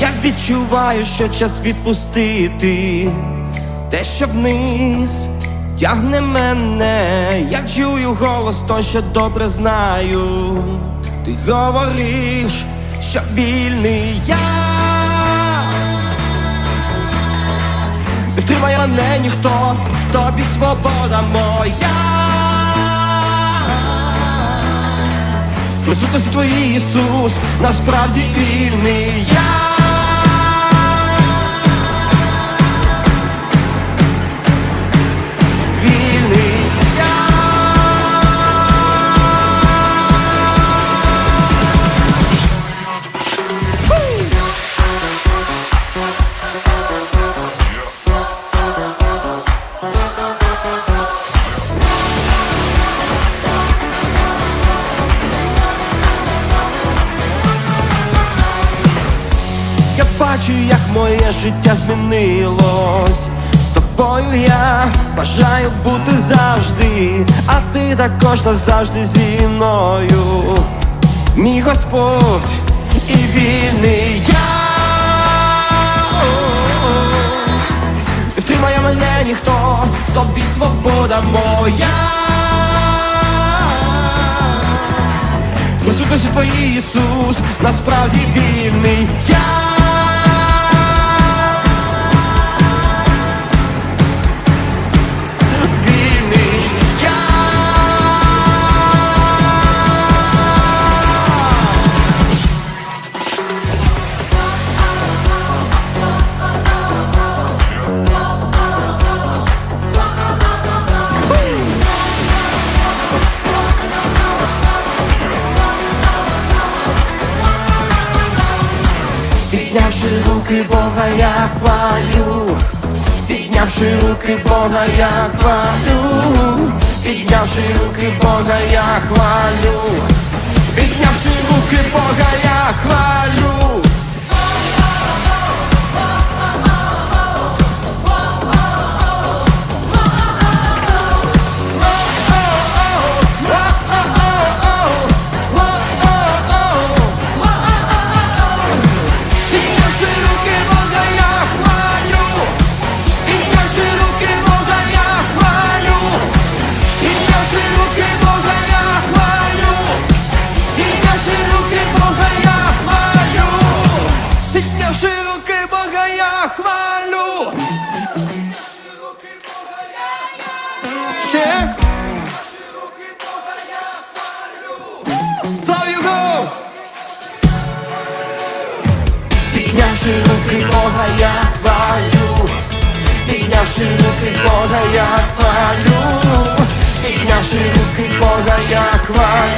Я відчуваю, що час відпустити те, що вниз тягне мене, я чую голос, той, що добре знаю. Ти говориш, що вільний я. Не втримає мене ніхто, в тобі свобода моя. Присутності твоїй Ісус, насправді вільний я. Бачу, як моє життя змінилось. З тобою я бажаю бути завжди, а ти також назавжди зі мною. Мій Господь і вільний я. Втримає мене ніхто, тобі свобода моя. Присутності твоїй Ісус, насправді вільний я. Піднявши руки Бога, я хвалю, піднявши руки Бога, я хвалю, піднявши руки Бога, я хвалю, піднявши руки Бога, я хвалю. Піднявши руки Бога, я хвалю, піднявши руки Бога, я хвалю, піднявши руки Бога, я хвалю.